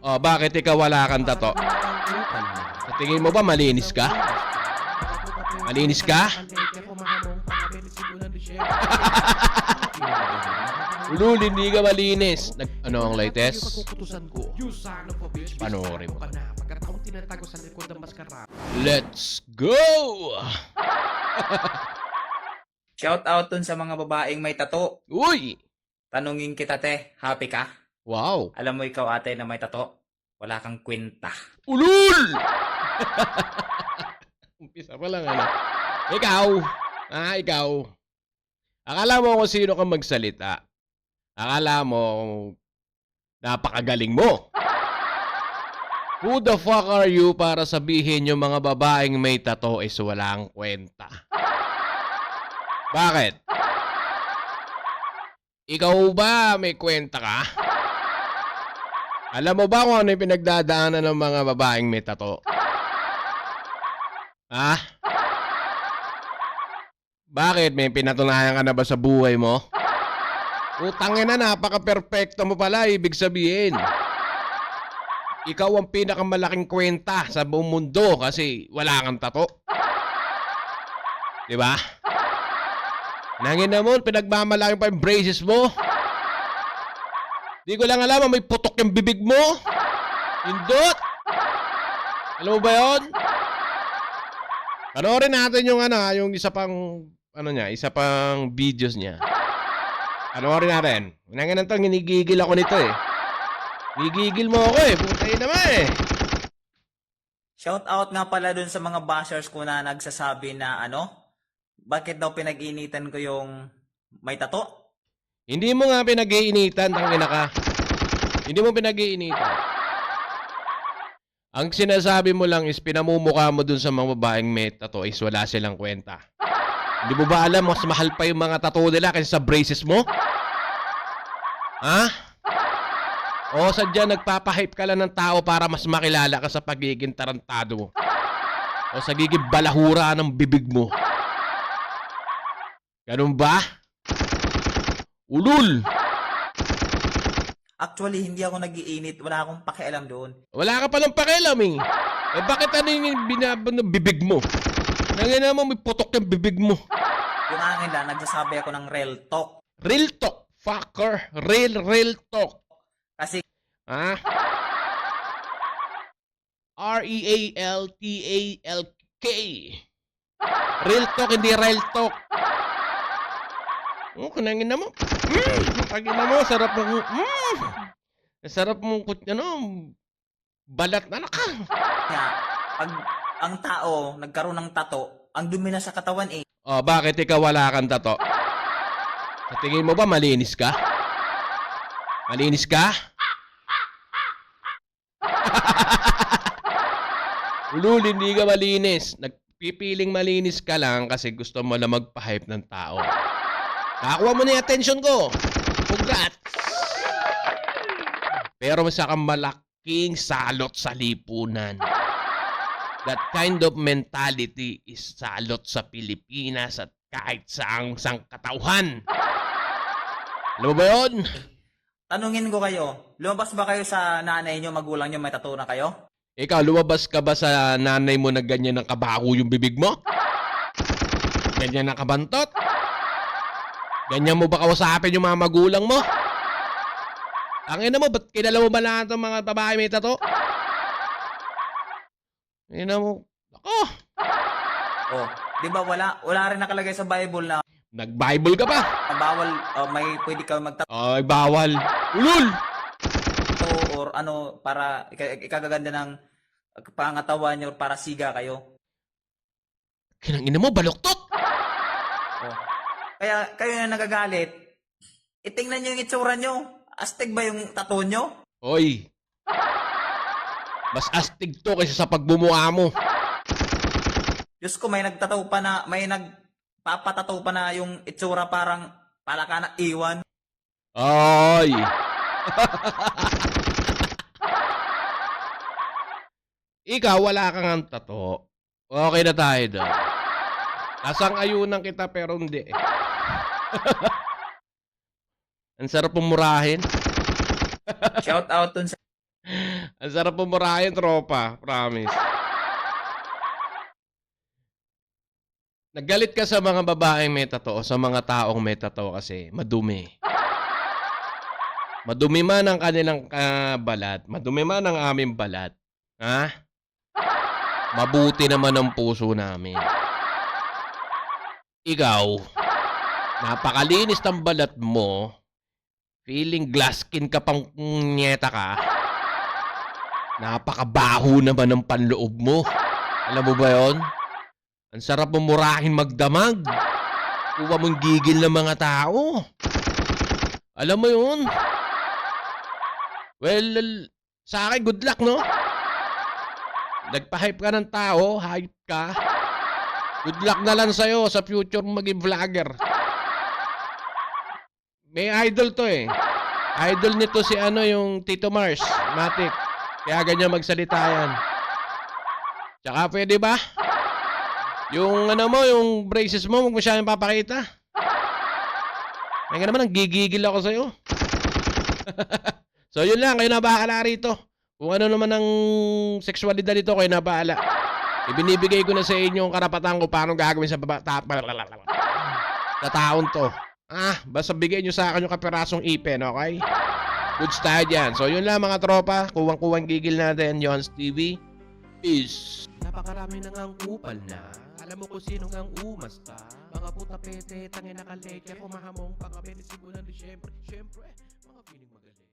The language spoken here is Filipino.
Oh, bakit ikaw wala kang tato? Sa tingin mo ba malinis ka? Malinis ka? Ulul, hindi ka malinis. Nag, ano ang latest? Panoorin mo. Let's go! Shout out dun sa mga babaeng may tato. Uy! Tanungin kita te, happy ka? Wow! Alam mo ikaw ate na may tato? Wala kang kwenta. Ulul! Umpisa pa lang ano. Ikaw! Ah, ikaw. Akala mo kung sino ka magsalita. Akala mo napakagaling mo. Who the fuck are you para sabihin yung mga babaeng may tato is walang kwenta? Bakit? Ikaw ba may kwenta ka? Alam mo ba kung ano yung pinagdadaanan ng mga babaeng may tato? Ha? Bakit? May pinatunayan ka na ba sa buhay mo? Utangin na, napaka-perfecto mo pala, ibig sabihin. Ikaw ang pinakamalaking kwenta sa buong mundo kasi wala kang tato. Di ba? Nangin na mo, pinagmamalaki pa yung braces mo. Di ko lang alam, may putok yung bibig mo. Hindot. Alam mo ba yun? Panoorin natin yung ano, ah, yung isa pang, ano niya, isa pang videos niya. Panoorin natin. Nangin na to, ginigigil ako nito eh. Gigigil mo ako eh. Putay naman eh. Shout out nga pala dun sa mga bashers ko na nagsasabi na ano, bakit daw pinag-initan ko yung may tato? Hindi mo nga pinag-iinitan, tangina ka. Hindi mo pinag-iinitan. Ang sinasabi mo lang is pinamumukha mo dun sa mga babaeng may tato is wala silang kwenta. Hindi mo ba alam, mas mahal pa yung mga tato nila kaysa sa braces mo? Ha? O sadya nagpapahype ka lang ng tao para mas makilala ka sa pagiging tarantado mo. O sa giging balahura ng bibig mo. Ganun ba? Ulul! Actually, hindi ako nagiinit. Wala akong pakialam doon. Wala ka palang pakialam eh. Eh bakit ano yung binaba ng bibig mo? Nangina mo may putok yung bibig mo. Yung akin lang, nagsasabi ako ng real talk. Real talk, fucker. Real, real talk. Kasi Ha? E R-E-A-L-T-A-L-K. Real talk, hindi real talk. Oh, kunangin na mo. Mm, pagin na mo, sarap mo. Mm, sarap mo, ano, balat na naka. nga, pag ang tao nagkaroon ng tato, ang dumi na sa katawan eh. Oh, bakit ikaw wala kang tato? Sa tingin mo ba malinis ka? Malinis ka? Ulul, hindi ka malinis. Nagpipiling malinis ka lang kasi gusto mo lang magpa-hype ng tao. Nakakuha mo na yung attention ko. Congrats! Pero mas kang malaking salot sa lipunan. That kind of mentality is salot sa Pilipinas at kahit saang sang katauhan. Alam mo ba yun? Tanungin ko kayo, lumabas ba kayo sa nanay nyo, magulang nyo, may tato na kayo? Ikaw, lumabas ka ba sa nanay mo na ganyan ng kabako yung bibig mo? Ganyan na kabantot? Ganyan mo ba kausapin yung mga magulang mo? Ang ina mo, ba't kilala mo ba lahat ng mga babae may tato? Ina mo, ako, Oh, 'di ba wala wala rin nakalagay sa Bible na nag-Bible ka pa? bawal oh, may pwede ka magtato Ay, bawal. Ulul! or ano para ika- ikagaganda ng pangatawan nyo para siga kayo. Kinang ina mo, baluktot! Oh. Kaya kayo na nagagalit, itingnan nyo yung itsura nyo. Astig ba yung tato nyo? Hoy! Mas astig to kaysa sa pagbumuha mo. Diyos ko, may nagtataw pa na, may nagpapatataw pa na yung itsura parang pala ka na iwan. Ay! Ikaw, wala kang ang tato. Okay na tayo doon. Nasang ayunan kita pero hindi. eh. Ang sarap pumurahin. Shout out dun sa Ang sarap pumurahin, tropa. Promise. Nagalit ka sa mga babaeng may tato sa mga taong may tato kasi madumi. Madumi man ang kanilang ah, balat. Madumi man ang aming balat. Ha? Mabuti naman ang puso namin. Ikaw, napakalinis ng balat mo. Feeling glass skin ka pang nyeta ka. Napakabaho naman ng panloob mo. Alam mo ba yon? Ang sarap mo murahin magdamag. Kuha mong gigil ng mga tao. Alam mo yun? Well, sa akin, good luck, no? Nagpa-hype ka ng tao, hype ka. Good luck na lang sa'yo sa future maging vlogger. May idol to eh. Idol nito si ano yung Tito Mars, Matic. Kaya ganyan magsalita yan. Tsaka pwede ba? Yung ano mo, yung braces mo, huwag mo siya papakita. Kaya naman, ang gigigil ako sa'yo. so yun lang, kayo na bahala rito. Kung ano naman ang sexualidad dito, kayo na bahala. Ibinibigay ko na sa inyo ang karapatan ko paano gagawin sa baba, sa taon to. Ah, basta bigay nyo sa akin yung kapirasong ipin, okay? Good style yan. So yun lang mga tropa, kuwang-kuwang gigil natin, Yons TV. Peace. Napakarami nang ang kupal na. Alam mo kung sino ang umasta. Mga puta pete, tangin na kaleke, kumahamong pangabini sibulan di syempre. Syempre, mga piling magaling.